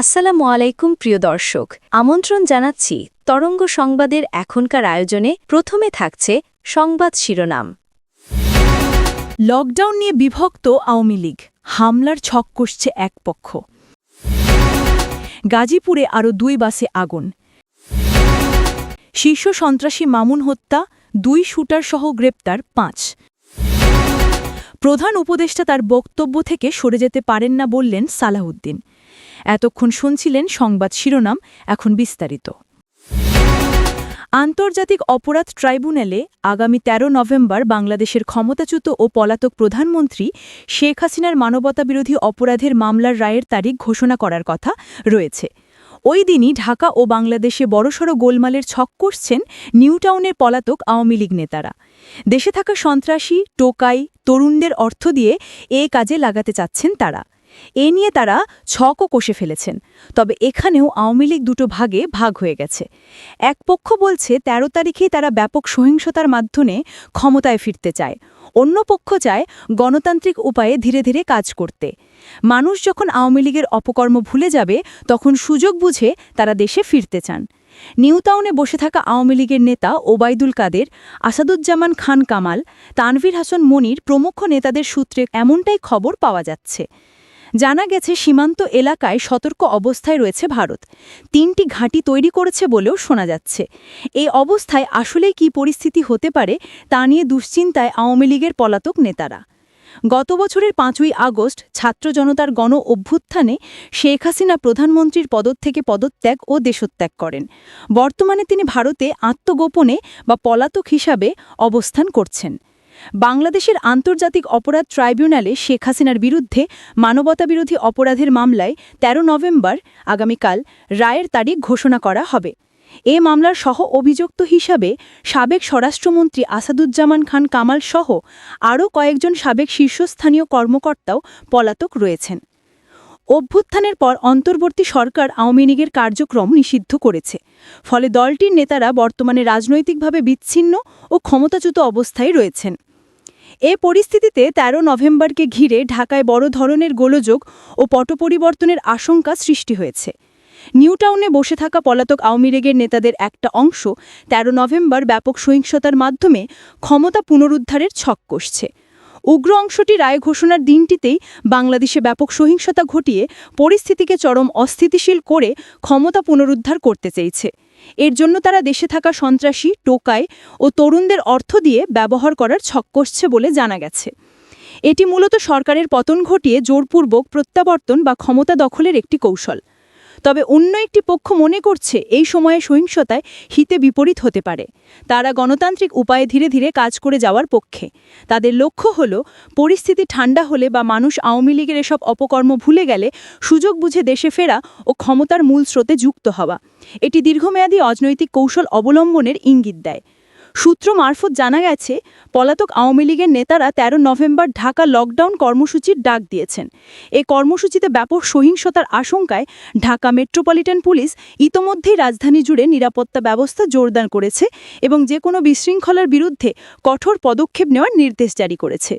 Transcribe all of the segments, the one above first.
আসসালামু আলাইকুম, প্রিয় দর্শক। আমন্ত্রণ জানাচ্ছি তরঙ্গ সংবাদের এখনকার আয়োজনে প্রথমে থাকছে সংবাদ শিরোনাম। লকডাউন নিয়ে বিভক্ত আওয়ামী লীগ, হামলার ছক কষছে এক পক্ষ। গাজীপুরে আরও দুই বাসে আগুন। শীর্ষ সন্ত্রাসী মামুন হত্যা, দুই শুটার সহ গ্রেপ্তার পাঁচ। প্রধান উপদেষ্টা তার বক্তব্য থেকে সরে যেতে পারেন না বললেন সালাহুদ্দিন। এতক্ষণ শুনছিলেন সংবাদ শিরোনাম, এখন বিস্তারিত। আন্তর্জাতিক অপরাধ ট্রাইব্যুনালে আগামী ১৩ নভেম্বর বাংলাদেশের ক্ষমতাচ্যুত ও পলাতক প্রধানমন্ত্রী শেখ হাসিনার মানবতাবিরোধী অপরাধের মামলার রায়ের তারিখ ঘোষণা করার কথা রয়েছে। ওই দিনই ঢাকা ও বাংলাদেশে বড়সড় গোলমালের ছক কষছেন নিউটাউনের পলাতক আওয়ামী লীগ নেতারা। দেশে থাকা সন্ত্রাসী, টোকাই, তরুণদের অর্থ দিয়ে এ কাজে লাগাতে চাচ্ছেন তারা। এ নিয়ে তারা ছকও কষে ফেলেছেন। তবে এখানেও আওয়ামী লীগ দুটো ভাগে ভাগ হয়ে গেছে। এক পক্ষ বলছে ১৩ তারিখেই তারা ব্যাপক সহিংসতার মাধ্যমে ক্ষমতায় ফিরতে চায়। অন্য পক্ষ চায় গণতান্ত্রিক উপায়ে ধীরে ধীরে কাজ করতে। মানুষ যখন আওয়ামী লীগের অপকর্ম ভুলে যাবে, তখন সুযোগ বুঝে তারা দেশে ফিরতে চান। নিউটাউনে বসে থাকা আওয়ামী লীগের নেতা ওবায়দুল কাদের, আসাদুজ্জামান খান কামাল, তানভীর হাসান মনির প্রমুখ নেতাদের সূত্রে এমনটাই খবর পাওয়া যাচ্ছে। জানা গেছে সীমান্ত এলাকায় সতর্ক অবস্থায় রয়েছে ভারত। তিনটি ঘাঁটি তৈরি করেছে বলেও শোনা যাচ্ছে। এই অবস্থায় আসলে কি পরিস্থিতি হতে পারে তা নিয়ে দুশ্চিন্তায় আওয়ামী লীগের পলাতক নেতারা। গত বছরের পাঁচই আগস্ট ছাত্র জনতার গণ অভ্যুত্থানে শেখ হাসিনা প্রধানমন্ত্রীর পদ থেকে পদত্যাগ ও দেশত্যাগ করেন। বর্তমানে তিনি ভারতে আত্মগোপনে বা পলাতক হিসাবে অবস্থান করছেন। বাংলাদেশের আন্তর্জাতিক অপরাধ ট্রাইব্যুনালে শেখ হাসিনার বিরুদ্ধে মানবতাবিরোধী অপরাধের মামলায় ১৩ নভেম্বর, আগামীকাল রায়ের তারিখ ঘোষণা করা হবে। এ মামলার সহ অভিযুক্ত হিসাবে সাবেক স্বরাষ্ট্রমন্ত্রী আসাদুজ্জামান খান কামাল সহ আরও কয়েকজন সাবেক শীর্ষস্থানীয় কর্মকর্তাও পলাতক রয়েছেন। অভ্যুত্থানের পর অন্তর্বর্তী সরকার আওয়ামী লীগের কার্যক্রম নিষিদ্ধ করেছে। ফলে দলটির নেতারা বর্তমানে রাজনৈতিকভাবে বিচ্ছিন্ন ও ক্ষমতাচ্যুত অবস্থায় রয়েছেন। এ পরিস্থিতিতে ১৩ নভেম্বরকে ঘিরে ঢাকায় বড় ধরনের গোলযোগ ও পটপরিবর্তনের আশঙ্কা সৃষ্টি হয়েছে। নিউটাউনে বসে থাকা পলাতক আওয়ামী লীগের নেতাদের একটা অংশ ১৩ নভেম্বর ব্যাপক সহিংসতার মাধ্যমে ক্ষমতা পুনরুদ্ধারের ছক কষছে। উগ্র অংশটি রায় ঘোষণার দিনটিতেই বাংলাদেশে ব্যাপক সহিংসতা ঘটিয়ে পরিস্থিতিকে চরম অস্থিতিশীল করে ক্ষমতা পুনরুদ্ধার করতে চেয়েছে। এর জন্য তারা দেশে থাকা সন্ত্রাসী টোকায় ও তরুণদের অর্থ দিয়ে ব্যবহার করার ছক কষছে বলে জানা গেছে। এটি মূলত সরকারের পতন ঘটিয়ে জোরপূর্বক প্রত্যাবর্তন বা ক্ষমতা দখলের একটি কৌশল। তবে অন্য একটি পক্ষ মনে করছে এই সময়ে সহিংসতায় হিতে বিপরীত হতে পারে। তারা গণতান্ত্রিক উপায়ে ধীরে ধীরে কাজ করে যাওয়ার পক্ষে। তাদের লক্ষ্য হল, পরিস্থিতি ঠান্ডা হলে বা মানুষ আওয়ামী লীগের এসব অপকর্ম ভুলে গেলে সুযোগ বুঝে দেশে ফেরা ও ক্ষমতার মূল স্রোতে যুক্ত হওয়া। এটি দীর্ঘমেয়াদী অজনৈতিক কৌশল অবলম্বনের ইঙ্গিত দেয়। সূত্র মারফত জানা গেছে, পলাতক আওয়ামী লীগের নেতারা ১৩ নভেম্বর ঢাকা লকডাউন কর্মসূচির ডাক দিয়েছেন। এ কর্মসূচিতে ব্যাপক সহিংসতার আশঙ্কায় ঢাকা মেট্রোপলিটন পুলিশ ইতোমধ্যেই রাজধানী জুড়ে নিরাপত্তা ব্যবস্থা জোরদার করেছে এবং যে কোনো বিশৃঙ্খলার বিরুদ্ধে কঠোর পদক্ষেপ নেওয়ার নির্দেশ জারি করেছে।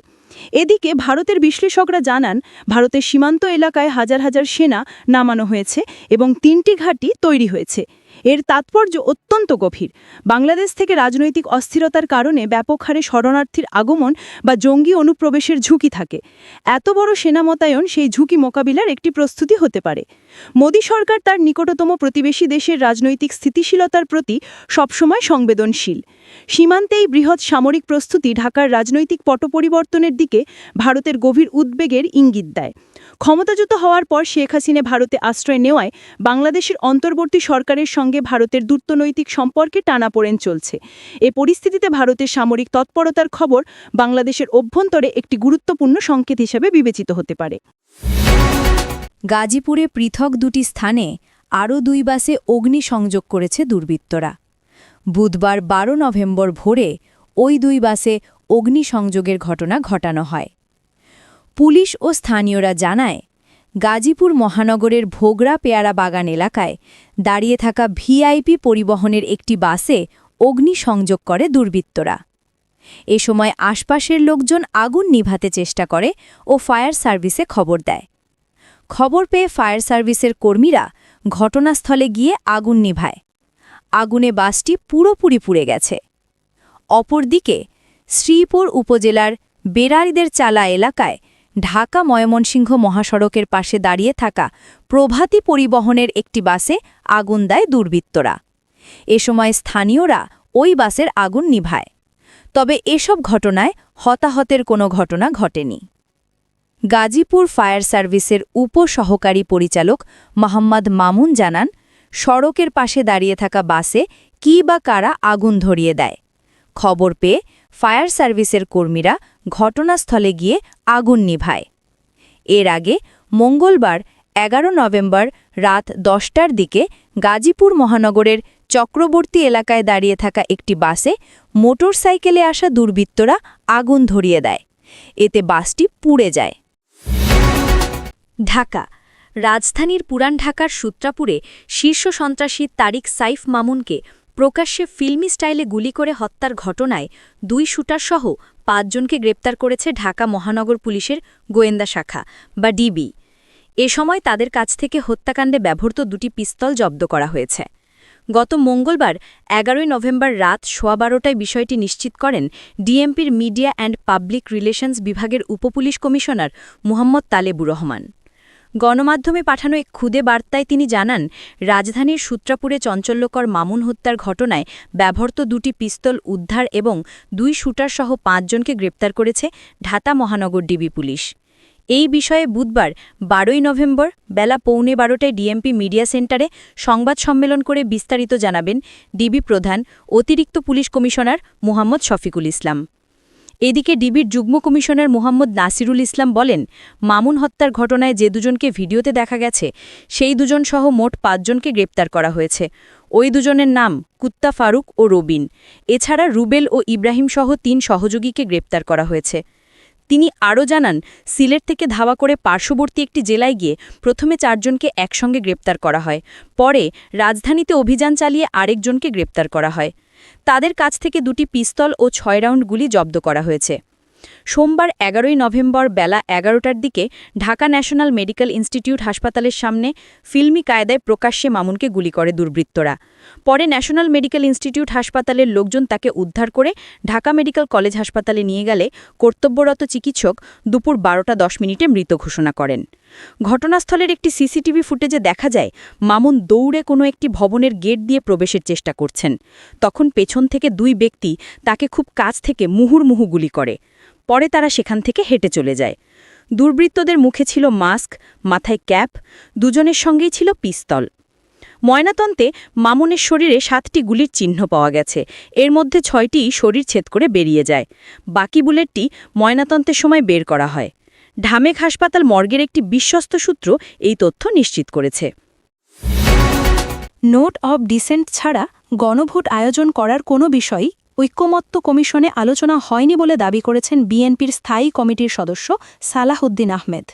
এদিকে ভারতের বিশ্লেষকরা জানান, ভারতের সীমান্ত এলাকায় হাজার হাজার সেনা নামানো হয়েছে এবং তিনটি ঘাঁটি তৈরি হয়েছে। এর তাৎপর্য অত্যন্ত গভীর। বাংলাদেশ থেকে রাজনৈতিক অস্থিরতার কারণে ব্যাপক হারে শরণার্থীর আগমন বা জঙ্গি অনুপ্রবেশের ঝুঁকি থাকে। এত বড় সেনা মোতায়ন সেই ঝুঁকি মোকাবিলার একটি প্রস্তুতি হতে পারে। মোদী সরকার তার নিকটতম প্রতিবেশী দেশের রাজনৈতিক স্থিতিশীলতার প্রতি সবসময় সংবেদনশীল। সীমান্তে এই বৃহৎ সামরিক প্রস্তুতি ঢাকার রাজনৈতিক পটপরিবর্তনের দিকে ভারতের গভীর উদ্বেগের ইঙ্গিত দেয়। ক্ষমতাচ্যুত হওয়ার পর শেখ হাসিনা ভারতে আশ্রয় নেওয়ায় বাংলাদেশের অন্তর্বর্তী সরকারের সঙ্গে ভারতের দূর্তনৈতিক সম্পর্কে টানাপোড়েন চলছে। এ পরিস্থিতিতে ভারতের সামরিক তৎপরতার খবর বাংলাদেশের অভ্যন্তরে একটি গুরুত্বপূর্ণ সংকেত হিসেবে বিবেচিত হতে পারে। গাজীপুরে পৃথক দুটি স্থানে আরও দুই বাসে অগ্নিসংযোগ করেছে দুর্বৃত্তরা। বুধবার ১২ নভেম্বর ভোরে ওই দুই বাসে অগ্নিসংযোগের ঘটনা ঘটানো হয়। পুলিশ ও স্থানীয়রা জানায়, গাজীপুর মহানগরের ভোগরা পেয়ারা বাগান এলাকায় দাঁড়িয়ে থাকা ভিআইপি পরিবহনের একটি বাসে অগ্নিসংযোগ করে দুর্বৃত্তরা। এ সময় আশপাশের লোকজন আগুন নিভাতে চেষ্টা করে ও ফায়ার সার্ভিসে খবর দেয়। খবর পেয়ে ফায়ার সার্ভিসের কর্মীরা ঘটনাস্থলে গিয়ে আগুন নিভায়। আগুনে বাসটি পুরোপুরি পুড়ে গেছে। অপরদিকে, শ্রীপুর উপজেলার বেরারিদের চালা এলাকায় ঢাকা ময়মনসিংহ মহাসড়কের পাশে দাঁড়িয়ে থাকা প্রভাতী পরিবহনের একটি বাসে আগুন দেয় দুর্বৃত্তরা। এ সময় স্থানীয়রা ওই বাসের আগুন নিভায়। তবে এসব ঘটনায় হতাহতের কোনো ঘটনা ঘটেনি। গাজীপুর ফায়ার সার্ভিসের উপসহকারী পরিচালক মোহাম্মদ মামুন জানান সড়কের পাশে দাঁড়িয়ে থাকা বাসে কি বা কারা আগুন ধরিয়ে দেয়। খবর পেয়ে ফায়ার সার্ভিসের কর্মীরা ঘটনাস্থলে গিয়ে আগুন নিভায়। এর আগে মঙ্গলবার এগারো নভেম্বর রাত দশটার দিকে গাজীপুর মহানগরের চক্রবর্তী এলাকায় দাঁড়িয়ে থাকা একটি বাসে মোটরসাইকেলে আসা দুর্বৃত্তরা আগুন ধরিয়ে দেয়। এতে বাসটি পুড়ে যায়। ঢাকা রাজধানীর পুরান ঢাকার সূত্রাপুরে শীর্ষ সন্ত্রাসী তারিক সাইফ মামুনকে প্রকাশ্যে ফিল্মি স্টাইলে গুলি করে হত্যার ঘটনায় দুই শুটারসহ পাঁচজনকে গ্রেপ্তার করেছে ঢাকা মহানগর পুলিশের গোয়েন্দা শাখা, বা ডিবি। এ সময় তাদের কাছ থেকে হত্যাকাণ্ডে ব্যবহৃত দুটি পিস্তল জব্দ করা হয়েছে। গত মঙ্গলবার এগারোই নভেম্বর রাত সোয়া বারোটায় বিষয়টি নিশ্চিত করেন ডিএমপির মিডিয়া অ্যান্ড পাবলিক রিলেশনস বিভাগের উপপুলিশ কমিশনার মুহাম্মদ তালেবুর রহমান। গণমাধ্যমে পাঠানো এক খুদে বার্তায় তিনি জানান, রাজধানীর সূত্রাপুরে চঞ্চল্যকর মামুন হত্যার ঘটনায় ব্যবহৃত দুটি পিস্তল উদ্ধার এবং দুই শুটারসহ পাঁচজনকে গ্রেপ্তার করেছে ঢাকা মহানগর ডিবি পুলিশ। এই বিষয়ে বুধবার বারোই নভেম্বর বেলা পৌনে বারোটায় ডিএমপি মিডিয়া সেন্টারে সংবাদ সম্মেলন করে বিস্তারিত জানাবেন ডিবি প্রধান অতিরিক্ত পুলিশ কমিশনার মোহাম্মদ শফিকুল ইসলাম। এদিকে ডিবির যুগ্ম কমিশনার মোহাম্মদ নাসিরুল ইসলাম বলেন, মামুন হত্যার ঘটনায় যে দুজনকে ভিডিওতে দেখা গেছে, সেই দুজন সহ মোট পাঁচজনকে গ্রেপ্তার করা হয়েছে। ওই দুজনের নাম কুত্তা ফারুক ও রবিন। এছাড়া রুবেল ও ইব্রাহিম সহ তিন সহযোগীকে গ্রেপ্তার করা হয়েছে। তিনি আরও জানান, সিলেট থেকে ধাওয়া করে পার্শ্ববর্তী একটি জেলায় গিয়ে প্রথমে চারজনকে একসঙ্গে গ্রেপ্তার করা হয়, পরে রাজধানীতে অভিযান চালিয়ে আরেকজনকে গ্রেপ্তার করা হয়। তাদের কাছ থেকে দুটি পিস্তল ও ছয় রাউন্ড গুলি জব্দ করা হয়েছে। সোমবার এগারোই নভেম্বর বেলা এগারোটার দিকে ঢাকা ন্যাশনাল মেডিকেল ইনস্টিটিউট হাসপাতালের সামনে ফিল্মি কায়দায় প্রকাশ্যে মামুনকে গুলি করে দুর্বৃত্তরা। পরে ন্যাশনাল মেডিকেল ইনস্টিটিউট হাসপাতালের লোকজন তাকে উদ্ধার করে ঢাকা মেডিকেল কলেজ হাসপাতালে নিয়ে গেলে কর্তব্যরত চিকিৎসক দুপুর বারোটা দশ মিনিটে মৃত ঘোষণা করেন। ঘটনাস্থলের একটি সিসিটিভি ফুটেজে দেখা যায়, মামুন দৌড়ে কোনো একটি ভবনের গেট দিয়ে প্রবেশের চেষ্টা করছেন। তখন পেছন থেকে দুই ব্যক্তি তাকে খুব কাছ থেকে মুহুর্মুহু গুলি করে। পরে তারা সেখান থেকে হেঁটে চলে যায়। দুর্বৃত্তদের মুখে ছিল মাস্ক, মাথায় ক্যাপ, দুজনের সঙ্গেই ছিল পিস্তল। ময়নাতন্তে মামুনের শরীরে সাতটি গুলির চিহ্ন পাওয়া গেছে। এর মধ্যে ছয়টি শরীর ছেদ করে বেরিয়ে যায়। বাকি বুলেটটি ময়নাতন্তের সময় বের করা হয়। ঢামেক হাসপাতাল মর্গের একটি বিশ্বস্ত সূত্র এই তথ্য নিশ্চিত করেছে। নোট অব ডিসেন্ট ছাড়া গণভোট আয়োজন করার কোনো বিষয়ই ঐক্যমত্য কমিশনে আলোচনা হয়নি বলে দাবি করেছেন বিএনপির স্থায়ী কমিটির সদস্য সালাহউদ্দিন আহমেদ।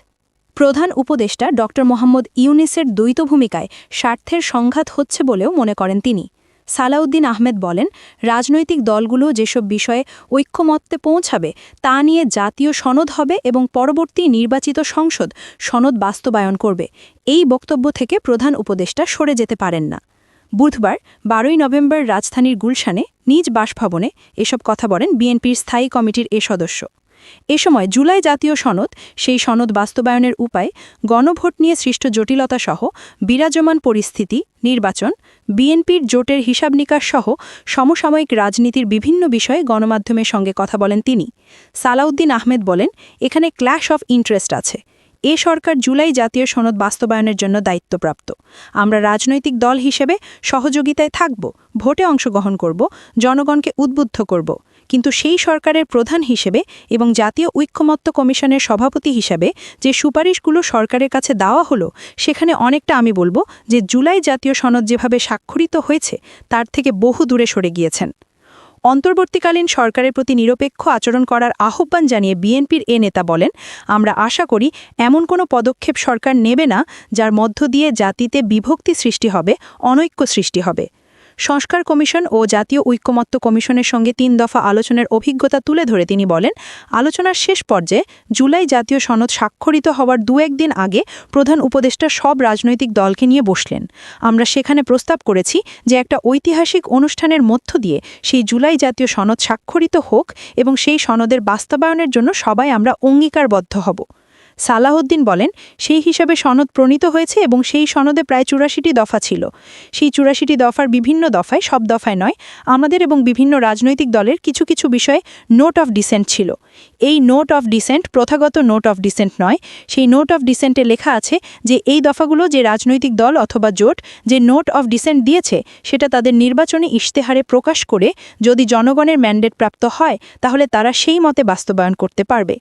প্রধান উপদেষ্টা ড. মোহাম্মদ ইউনিসের দ্বৈত ভূমিকায় স্বার্থের সংঘাত হচ্ছে বলেও মনে করেন তিনি। সালাউদ্দিন আহমেদ বলেন, রাজনৈতিক দলগুলো যেসব বিষয়ে ঐক্যমত্যে পৌঁছাবে তা নিয়ে জাতীয় সনদ হবে এবং পরবর্তী নির্বাচিত সংসদ সনদ বাস্তবায়ন করবে। এই বক্তব্য থেকে প্রধান উপদেষ্টা সরে যেতে পারেন না। বুধবার, বারোই নভেম্বর রাজধানীর গুলশানে নিজ বাসভবনে এসব কথা বলেন বিএনপির স্থায়ী কমিটির এ সদস্য। এ সময় জুলাই জাতীয় সনদ, সেই সনদ বাস্তবায়নের উপায়, গণভোট নিয়ে সৃষ্ট জটিলতা সহ বিরাজমান পরিস্থিতি, নির্বাচন, বিএনপির জোটের হিসাব নিকাশ সহ সমসাময়িক রাজনীতির বিভিন্ন বিষয়ে গণমাধ্যমের সঙ্গে কথা বলেন তিনি। সালাউদ্দিন আহমেদ বলেন, এখানে ক্ল্যাশ অফ ইন্টারেস্ট আছে। এ সরকার জুলাই জাতীয় সনদ বাস্তবায়নের জন্য দায়িত্বপ্রাপ্ত। আমরা রাজনৈতিক দল হিসেবে সহযোগিতায় থাকব, ভোটে অংশগ্রহণ করব, জনগণকে উদ্বুদ্ধ করব। কিন্তু সেই সরকারের প্রধান হিসেবে এবং জাতীয় ঐক্যমত্য কমিশনের সভাপতি হিসেবে যে সুপারিশগুলো সরকারের কাছে দেওয়া হলো, সেখানে অনেকটা আমি বলব যে জুলাই জাতীয় সনদ যেভাবে স্বাক্ষরিত হয়েছে, তার থেকে বহু দূরে সরে গিয়েছেন। অন্তর্বর্তীকালীন সরকারের প্রতি নিরপেক্ষ আচরণ করার আহ্বান জানিয়ে বিএনপির এ নেতা বলেন, আমরা আশা করি এমন কোনো পদক্ষেপ সরকার নেবে না, যার মধ্য দিয়ে জাতিতে বিভক্তি সৃষ্টি হবে, অনৈক্য সৃষ্টি হবে। সংস্কার কমিশন ও জাতীয় ঐক্যমত্য কমিশনের সঙ্গে তিন দফা আলোচনার অভিজ্ঞতা তুলে ধরে তিনি বলেন, আলোচনার শেষ পর্যায়ে জুলাই জাতীয় সনদ স্বাক্ষরিত হওয়ার দু একদিন আগে প্রধান উপদেষ্টা সব রাজনৈতিক দলকে নিয়ে বসলেন। আমরা সেখানে প্রস্তাব করেছি যে একটা ঐতিহাসিক অনুষ্ঠানের মধ্য দিয়ে সেই জুলাই জাতীয় সনদ স্বাক্ষরিত হোক এবং সেই সনদের বাস্তবায়নের জন্য সবাই আমরা অঙ্গীকারবদ্ধ হব। সালাহউদ্দিন বলেন, সেই হিসাবে সনদ প্রণীত হয়েছে এবং সেই সনদে প্রায় চুরাশিটি দফা ছিল। সেই চুরাশিটি দফার বিভিন্ন দফায়, সব দফায় নয়, আমাদের এবং বিভিন্ন রাজনৈতিক দলের কিছু কিছু বিষয়ে নোট অফ ডিসেন্ট ছিল। এই নোট অফ ডিসেন্ট প্রথাগত নোট অফ ডিসেন্ট নয়, সেই নোট অফ ডিসেন্টে লেখা আছে যে এই দফাগুলো যে রাজনৈতিক দল অথবা জোট যে নোট অফ ডিসেন্ট দিয়েছে, সেটা তাদের নির্বাচনী ইশতেহারে প্রকাশ করে যদি জনগণের ম্যান্ডেট প্রাপ্ত হয়, তাহলে তারা সেই মতে বাস্তবায়ন করতে পারবে।